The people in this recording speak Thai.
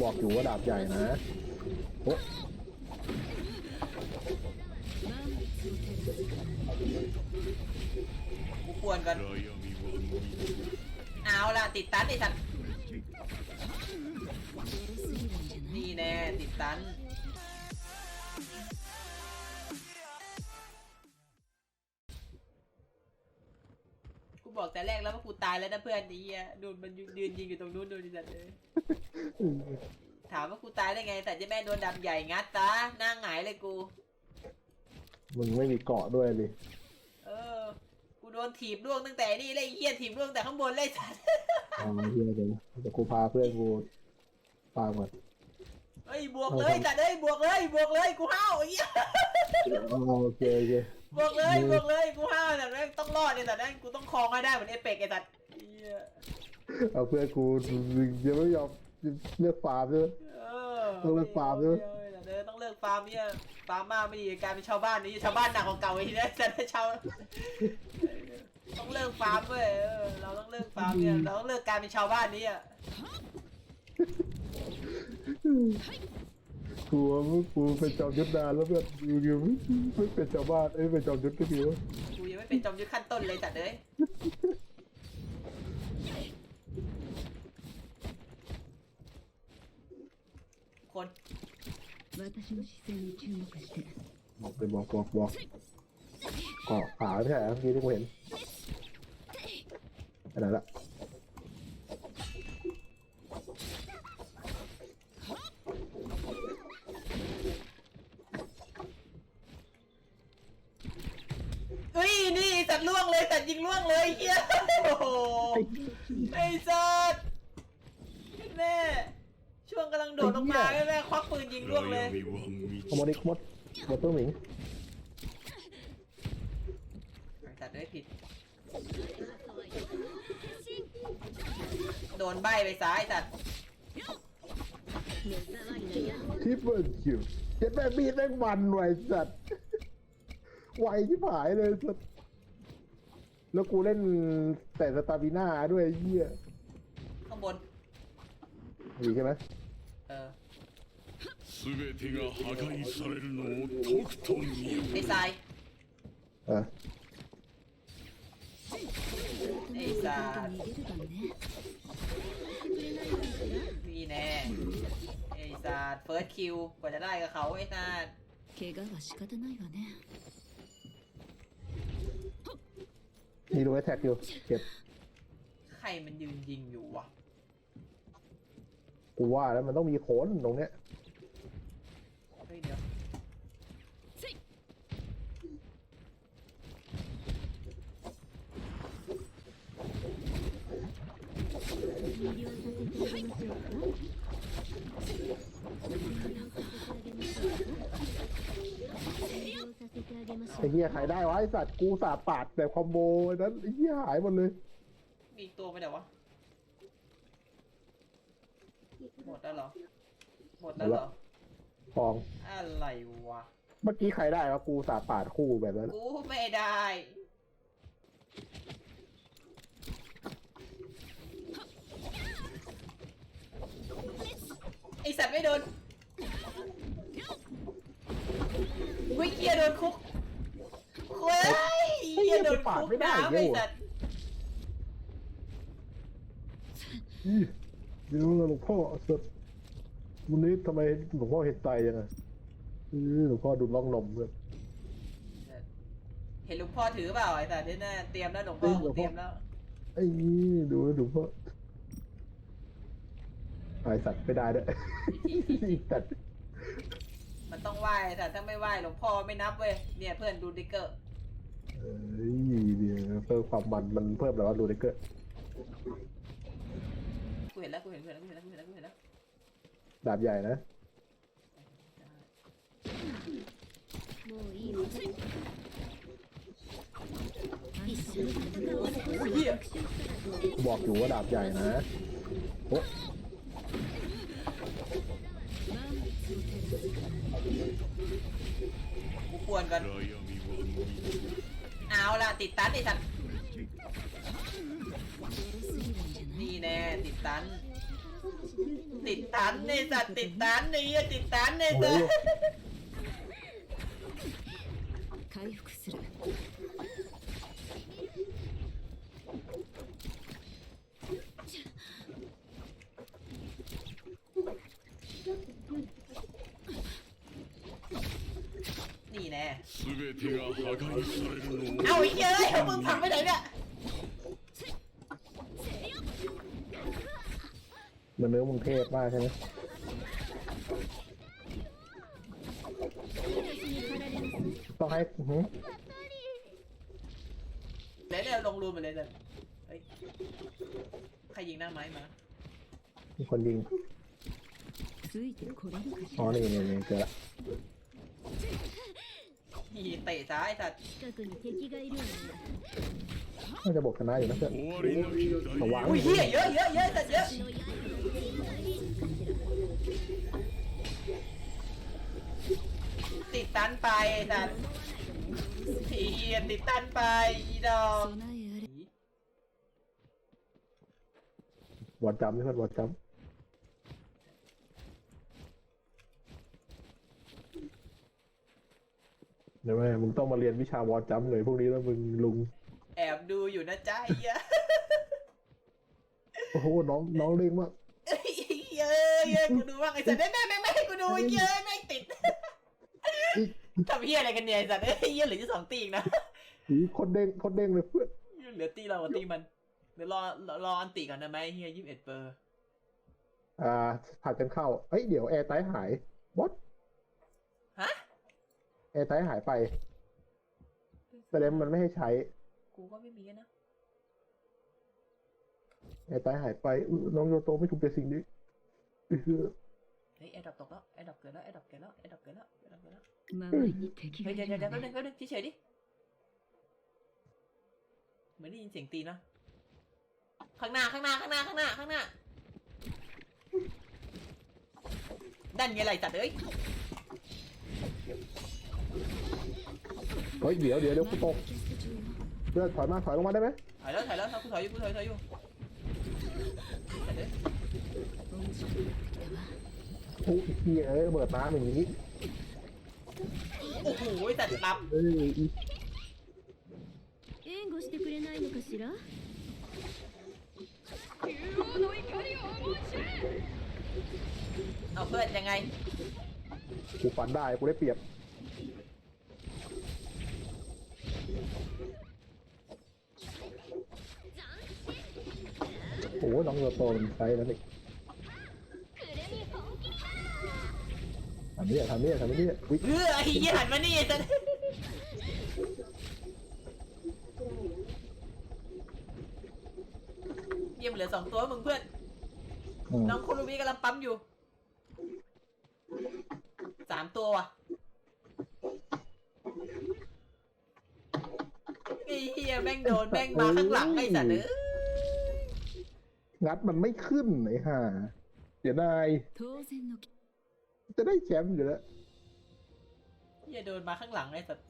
บอกอยู่ว่าดาบใหญ่นะโอ้กูควรกันเอาละติดตันติดสันนี่แน่ติดตัน บอกแต่แรกแล้วว่ากูตายแล้วนะเพื่อนไอ้เหี้ยดูมันยืนยิงอยู่ตรงนู้นดูดิสัตว์เลยถามว่ากูตายได้ไง แต่เจะแม่โดนดำใหญ่งัดตาหน้าหงายเลยกู มึงไม่มีเกาะด้วยดิเออ กูโดนถีบล่วงตั้งแต่นี่เลยไอ้เหี้ยถีบล่วงแต่ข้างบนเลยสัตว์อ๋อเฮียเดี๋ยวเดี๋ยวกูพาเพื่อนกูปาก่อนเฮ้ยบวกเลยสัตว์เอ้ยบวกเลยบวกเลยกูห้าวไอ้เหี้ยอ๋อโอเคโอเค บวกเลยบวกเลยกูห้าวแต่แม่งต้องรอดไอ้สัตว์แม่งกูต้องคลองให้ได้เหมือนเอเปกไอ้สัตว์เหี้ยเอาเพื่อนกูยังไม่ยอมเลือกฟาร์มเลย เออต้องเลิกฟาร์มด้วย เออเออต้องเลิกฟาร์มเนี่ยฟาร์มมากไม่ดีกลายเป็นชาวบ้านนี่ชาวบ้านหนักกว่าเก่าไอ้ทีนี้แต่ชาวต้องเลิกฟาร์มเว้ยเออเราต้องเลิกฟาร์มเนี่ยเราต้องเลิกกลายเป็นชาวบ้านนี้อะ กูว่ากูเป็นจอมยุทธนานแล้วเพื่อนอยู่อยู่ไม่เป็นชาวบ้านเอ้ยเป็นจอมยุทธก็ดีวะ กูยังไม่เป็นจอมยุทธขั้นต้นเลยจัดเลยคน 私の視線に注目して บอกไปบอกบอกบอกเกาะขาไม่ใช่เหรอเมื่อกี้ที่กูเห็นอันนั้นละ นี่สัตว์ล่วงเลยสัตว์ยิงล่วงเลยเฮียโอ้โหไอ้สัตว์แม่ช่วงกำลังโดดลงมาแม่แม่ควักปืนยิงล่วงเลย闇はขโมยดิขโมยหมดตัวหมิงสัตว์ได้ผิด โดนใบไปซ้ายสัตว์ทิปเปิลคิวเจ็ดแม่งมีดแม่งมันไวสัตว์ไวที่ผายเลยสัตว์ แล้วกูเล่นแต่สตาร์บิน่าด้วยไอ้เหี้ย ข้างบน ดีใช่ไหม เออ 全てが破壊されるのをとくと見よ ไอ้ทราย เออ ไอ้สัตว์ 逃げるわね นี่แน่ไอ้สัตว์เฟิร์สคิวกว่าจะได้กับเขาไอ้สัตว์ 怪我は仕方ないわね มีรูไอแท็กอยู่เก็บใครมันยืนยิงอยู่วะกูว่าแล้วมันต้องมีโขนตรงเนี้ยเฮ้ยเดี๋ยว ไอ้เหี้ยขายได้วะไอสัตว์กูสาปาดแบบคอมโบนั้นไอ้เหี้ยหายหมดเลย มีอีกตัวไปเดี๋ยววะ หมดแล้วเหรอ หมดแล้วเหรอ ทอง อะไรวะ เมื่อกี้ใครได้วะกูสาปาดคู่แบบนั้น กูไม่ได้ ไอสัตว์ไม่โดนวิเกียโดนคุกเฮ้ยเฮีย โดนคุกน้ำไอสัตว์อี้เดี๋ยวหลวงพ่อสัตว์วันนี้ทำไมหลวงพ่อเห็นใจยังไงหลวงพ่อดูล่องนมเลยเห็นหลวงพ่อถือเปล่าไอสัตว์เนี่ยนะเตรียมแล้วหลวงพ่อเฮ้ยหลวงพ่อเตรียมแล้วไอ้นี่ดูหลวงพ่อไอสัตว์ไม่ได้ด้วยสัตว์มันต้องไหว้แต่ถ้าไม่ไหว้หลวงพ่อไม่นับเว้ยเนี่ยเพื่อนดูดิกเกอร์ เอ้ยเดี๋ยวเพิ่มความมันมันเพิ่มแล้วว่าดูเด็กเกอร์ กูเห็นแล้วกูเห็นกูเห็นแล้วกูเห็นแล้วกูเห็นแล้วกูเห็นแล้ว ดาบใหญ่นะ もういいわ一緒に戦おう เฮีย บอกอยู่ว่าดาบใหญ่นะโอ้ กูควรกัน 暗闇は見る เอาล่ะติดตันติดตันนี่แน่ติดตัน ติดตันในสัตว์ติดตันนี่ติดตันในสัตว์ นี่แน่ 全てが破壊されるのを เอาไอ้เหี้ยเอ้ยเอามึงผลักไปไหนเนี่ย มันเนื้อมึงเทพมากใช่ไหมต้องให้หือ เดี๋ยวเดี๋ยวลงรูมไปเลยเดี๋ยวเฮ้ยใครยิงหน้าไม้มา มีคนยิง ついてこれるかし อ๋อ ら นี่นี่นี่เจอละ นี่เตะซ้ายสัตว์ 近くに敵がいるわね น่าจะบอกชนะอยู่นะเพื่อน 終わりなき大 ระวัง อุ้ยเหี้ยเยอะเยอะเยอะสัตว์เยอะ 私の刃の ติดตันไปไอ้สัตว์เหี้ยติดตันไปอีดอก 備えあれ วอดจำนี่เพื่อนวอดจำ เดี๋ยวแม่มึงต้องมาเรียนวิชาวอดจำเลยพวกนี้แล้วมึงลุง แอบดูอยู่นะจ้าไอ้เหี้ยโอ้โหน้องน้องเล่งมากเอ้ยเยอะเยอะกูดูบ้างไอ้สัตว์แม่แม่งไม่ให้กูดูเยอะแม่งติดทำเหี้ยอะไรกันเนี่ยไอ้สัตว์เอ้ยเหี้ยเหลือจะสองตีอีกนะอีคนเด้งคนเด้งเลยเพื่อนเหลือตีเรากับตีมันเดี๋ยวรอรอรออันติก่อนนะไหมเฮียยี่สิบเอ็ดเปอร์ อ่าผัดกันเข้าเอ้ยเดี๋ยวแอร์ไตหาย what ฮะแอไตหายไปแสดงมันไม่ให้ใช้ กูก็ไม่มีนะแอร์ไตหายไปน้องโยโตไม่ถูกใจสิ่งนี้เฮ้ยแอร์ดับตกแล้วแอร์ดับเกิดแล้วแอร์ดับเกิดแล้วแอร์ดับเกิดแล้วแอร์ดับเกิดแล้วเฮ้ยเดี๋ยวเดี๋ยวเดี๋ยวแป๊บนึงแป๊บนึงเฉยดิเหมือนได้ยินเสียงตีนะข้างหน้าข้างหน้าข้างหน้าข้างหน้าข้างหน้าดันยังไงจัดเอ้ย ฮ้ย เดี๋ยวเดี๋ยวเดี๋ยวกูตก マイナス上よ เพื่อนถอยมาถอยลงมาได้ไหม ถอยแล้วถอยแล้วกูถอยอยู่กูถอยถอยอยู่สัตว์เอ้ย 面白くなってきたわ โอ้ยเฮียเอ้ยเบิดน้ำอย่างนี้ โอ้โหสัตว์รับ เอ้ยอี 援護してくれないのかしら เอาเพื่อนยังไง กูฝันได้ กูได้เปรียบ อ้โหน้องโยโตมันใช้แล้วนี่ทำนี่ทำนี่ทำนี่วิเฮ้ยไอ้เหี้ยหันมานี่ไอ้สัตว์เยี่ยมเหลือสองตัวมึงเพื่อน อืมน้องคุรุมิกำลังปั๊มอยู่ สามตัวว่ะไอ้เฮียแม่งโดนแม่งมาข้างหลังไอ้สัตว์เอ้ย งัดมันไม่ขึ้นไอ้ห่าเสียดายจะได้แชมป์อยู่แล้วอย่าโดนมาข้างหลังไอ้สัตว์